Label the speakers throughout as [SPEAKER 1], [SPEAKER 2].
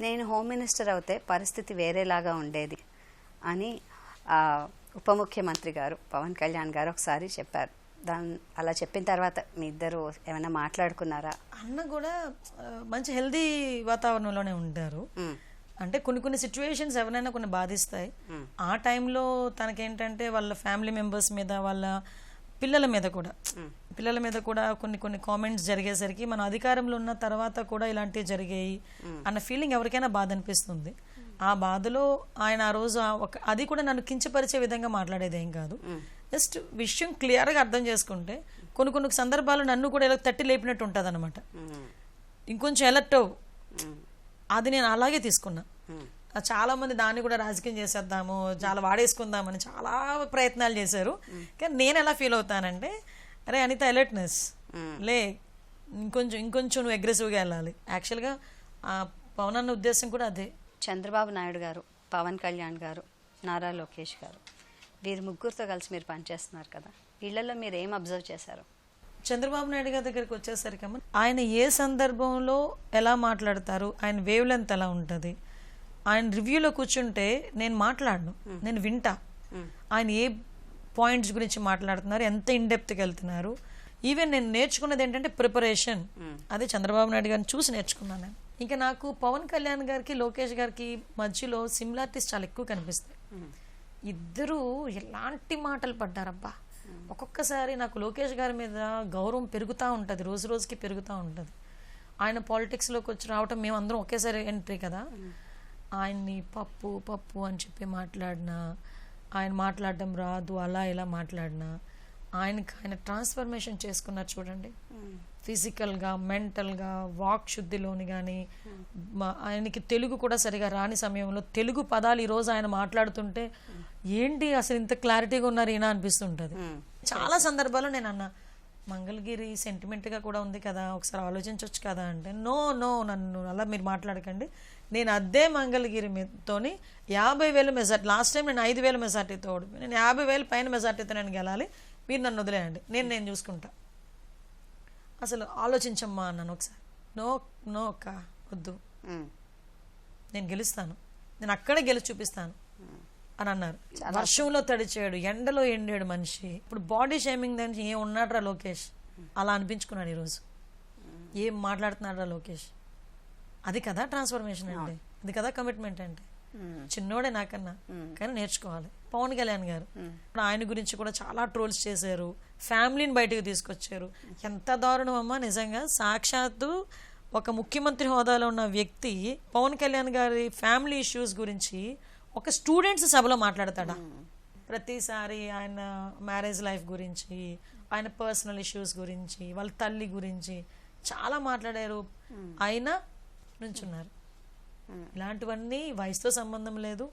[SPEAKER 1] నేను home minister అవుతే పరిస్థితి వేరేలాగా ఉండేది అని ఉప ముఖ్యమంత్రి గారు పవన్ కళ్యాణ్ గారు ఒకసారి చెప్పారు. దాని అలా చెప్పిన తర్వాత మీ ఇద్దరు ఏమైనా మాట్లాడుకున్నారా?
[SPEAKER 2] అన్న కూడా మంచి హెల్దీ వాతావరణంలోనే ఉంటారు. అంటే కొన్ని కొన్ని సిచ్యువేషన్స్ ఎవరైనా కొన్ని బాధిస్తాయి. ఆ టైంలో తనకేంటంటే వాళ్ళ ఫ్యామిలీ మెంబర్స్ మీద వాళ్ళ పిల్లల మీద కూడా. పిల్లల మీద కూడా కొన్ని కొన్ని కామెంట్స్ జరిగేసరికి మన అధికారంలో ఉన్న తర్వాత కూడా ఇలాంటివి జరిగాయి అన్న ఫీలింగ్ ఎవరికైనా బాధ అనిపిస్తుంది. ఆ బాధలో ఆయన ఆ రోజు అది కూడా నన్ను కించపరిచే విధంగా మాట్లాడేది ఏం కాదు. జస్ట్ విషయం క్లియర్గా అర్థం చేసుకుంటే కొన్ని కొన్ని సందర్భాలు నన్ను కూడా ఇలా తట్టి లేపినట్టు ఉంటుంది అనమాట ఇంకొంచెం ఎలర్ట్ అవ్వు. అది నేను అలాగే తీసుకున్నా.
[SPEAKER 1] మ్.
[SPEAKER 2] ఆ చాలా మంది దాన్ని కూడా రాజకీయం చేసేద్దాము చాలా వాడేసుకుందామని చాలా ప్రయత్నాలు చేశారు. కానీ నేను ఎలా ఫీల్ అవుతానంటే అరే అనిత అలర్ట్నెస్ లే ఇంకొంచెం ఇంకొంచెం నువ్వు అగ్రెసివ్గా వెళ్ళాలి. యాక్చువల్గా ఆ పవన్ అన్న ఉద్దేశం కూడా అదే.
[SPEAKER 1] చంద్రబాబు నాయుడు గారు పవన్ కళ్యాణ్ గారు నారా లోకేష్ గారు వీరు ముగ్గురితో కలిసి మీరు పనిచేస్తున్నారు కదా. వీళ్ళల్లో మీరు ఏం అబ్జర్వ్ చేశారు?
[SPEAKER 2] చంద్రబాబు నాయుడు గారి దగ్గరికి వచ్చేసరికి ఆయన ఏ సందర్భంలో ఎలా మాట్లాడతారు ఆయన వేవ్ లెంత్ ఎలా ఉంటుంది ఆయన రివ్యూలో కూర్చుంటే నేను మాట్లాడను. నేను వింటా. ఆయన ఏ పాయింట్స్ గురించి మాట్లాడుతున్నారు ఎంత ఇన్డెప్త్కి వెళ్తున్నారు. ఈవెన్ నేను నేర్చుకున్నది ఏంటంటే ప్రిపరేషన్ అదే చంద్రబాబు నాయుడు గారిని చూసి నేర్చుకున్నాను నేను. ఇంకా నాకు పవన్ కళ్యాణ్ గారికి లోకేష్ గారికి మధ్యలో సిమిలారిటీస్ చాలా ఎక్కువ కనిపిస్తాయి. ఇద్దరు ఎలాంటి మాటలు పడ్డారబ్బా. ఒక్కొక్కసారి నాకు లోకేష్ గారి మీద గౌరవం పెరుగుతూ ఉంటుంది రోజు రోజుకి పెరుగుతూ ఉంటుంది. ఆయన పాలిటిక్స్లోకి వచ్చి రావటం మేము అందరం ఒకేసారి ఎంట్రీ కదా. ఆయన్ని పప్పు పప్పు అని చెప్పి మాట్లాడినా ఆయన మాట్లాడడం రాదు అలా ఇలా మాట్లాడినా ఆయనకి ఆయన ట్రాన్స్ఫర్మేషన్ చేసుకున్నారు చూడండి. ఫిజికల్గా మెంటల్గా వాక్ శుద్ధిలోని కానీ ఆయనకి తెలుగు కూడా సరిగా రాని సమయంలో తెలుగు పదాలు ఈరోజు ఆయన మాట్లాడుతుంటే ఏంటి అసలు ఇంత క్లారిటీగా ఉన్నారు ఈయన అనిపిస్తుంటుంది. చాలా సందర్భాల్లో నేను అన్న మంగళగిరి సెంటిమెంట్గా కూడా ఉంది కదా ఒకసారి ఆలోచించవచ్చు కదా అంటే నో నో నన్ను అలా మీరు మాట్లాడకండి. నేను అదే మంగళగిరి మీతోని యాభై వేల మెజార్టీ లాస్ట్ టైం నేను ఐదు వేల మెజార్టీతో ఓడిపోయి నేను యాభై వేల పైన మెజార్టీతో నేను గెలాలి మీరు నన్ను వదిలేయండి నేను నేను చూసుకుంటా. అసలు ఆలోచించమ్మా అన్నాను ఒకసారి. నో నో అక్క వద్దు. నేను గెలుస్తాను. నేను అక్కడే గెలిచి చూపిస్తాను. అని అన్నారు వర్షంలో తడిచాడు ఎండలో ఎండాడు మనిషి. ఇప్పుడు బాడీ షేమింగ్ దానికి ఏం ఉన్నాడురా లోకేష్? అలా అనిపించుకున్నాడు ఈరోజు. ఏం మాట్లాడుతున్నాడురా లోకేష్? అది కదా ట్రాన్స్ఫర్మేషన్ అంటే. అది కదా కమిట్మెంట్ అంటే. చిన్నోడే నాకన్నా. కానీ నేర్చుకోవాలి. పవన్ కళ్యాణ్ గారు. ఆయన గురించి కూడా చాలా ట్రోల్స్ చేశారు. ఫ్యామిలీని బయటకు తీసుకొచ్చారు. ఎంత దారుణం అమ్మా నిజంగా. సాక్షాత్తు ఒక ముఖ్యమంత్రి హోదాలో ఉన్న వ్యక్తి పవన్ కళ్యాణ్ గారి ఫ్యామిలీ ఇష్యూస్ గురించి ఒక స్టూడెంట్స్ సభలో మాట్లాడతాడా? ప్రతిసారి ఆయన మ్యారేజ్ లైఫ్ గురించి ఆయన పర్సనల్ ఇష్యూస్ గురించి వాళ్ళ తల్లి గురించి చాలా మాట్లాడారు. ఆయన నుంచున్నారు. ఇలాంటివన్నీ వయసుతో సంబంధం లేదు.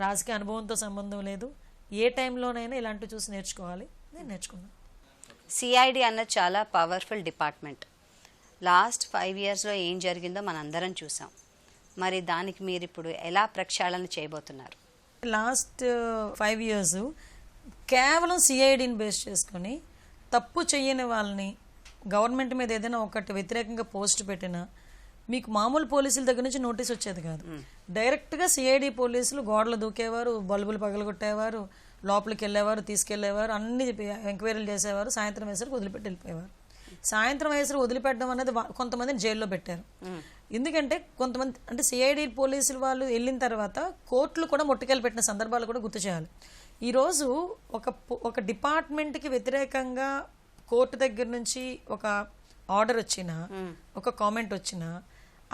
[SPEAKER 2] రాజకీయ అనుభవంతో సంబంధం లేదు. ఏ టైంలోనైనా ఇలాంటివి చూసి నేర్చుకోవాలి. నేను నేర్చుకున్నాను
[SPEAKER 1] సిఐడి అన్నది చాలా పవర్ఫుల్ డిపార్ట్మెంట్ లాస్ట్ ఫైవ్ ఇయర్స్లో ఏం జరిగిందో మనందరం చూసాం. మరి దానికి మీరు ఇప్పుడు ఎలా ప్రక్షాళన చేయబోతున్నారు?
[SPEAKER 2] లాస్ట్ ఫైవ్ ఇయర్స్ కేవలం సిఐడిని బేస్ చేసుకొని తప్పు చెయ్యని వాళ్ళని గవర్నమెంట్ మీద ఏదైనా ఒకటి వ్యతిరేకంగా పోస్ట్ పెట్టినా మీకు మామూలు పోలీసుల దగ్గర నుంచి నోటీస్ వచ్చేది కాదు. డైరెక్ట్గా సిఐడి పోలీసులు గోడలు దూకేవారు బల్బులు పగలగొట్టేవారు లోపలికి వెళ్ళేవారు తీసుకెళ్ళేవారు అన్ని ఎంక్వైరీలు చేసేవారు సాయంత్రం వేసరికి వదిలిపెట్టి వెళ్ళిపోయేవారు. సాయంత్రం వేసరికి వదిలిపెట్టడం అనేది కొంతమందిని జైల్లో పెట్టారు. ఎందుకంటే కొంతమంది అంటే సిఐడి పోలీసులు వాళ్ళు వెళ్ళిన తర్వాత కోర్టులు కూడా ముట్టుకెళ్ళి పెట్టిన సందర్భాలు కూడా గుర్తు చేయాలి. ఈరోజు ఒక ఒక డిపార్ట్మెంట్కి వ్యతిరేకంగా కోర్టు దగ్గర నుంచి ఒక ఆర్డర్ వచ్చినా ఒక కామెంట్ వచ్చినా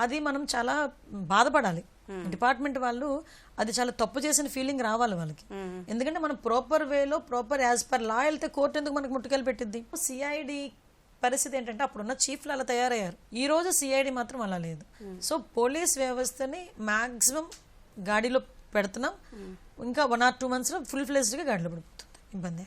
[SPEAKER 2] అది మనం చాలా బాధపడాలి. డిపార్ట్మెంట్ వాళ్ళు అది చాలా తప్పు చేసిన ఫీలింగ్ రావాలి వాళ్ళకి. ఎందుకంటే మనం ప్రాపర్ వేలో ప్రాపర్ యాజ్ పర్ లా వెళ్తే కోర్టు ఎందుకు మనకు ముట్టుకెళ్ళి పెట్టింది సిఐడి పరిస్థితి ఏంటంటే అప్పుడున్న చీఫ్లు అలా తయారయ్యారు. ఈ రోజు సిఐడి మాత్రం అలా లేదు. సో పోలీస్ వ్యవస్థని మాక్సిమం గాడిలో పెడుతున్నాం. ఇంకా వన్ ఆర్ టూ మంత్స్లో ఫుల్ ఫ్లెజ్డ్గా గాడిలో పడిపోతుంది. ఇబ్బంది.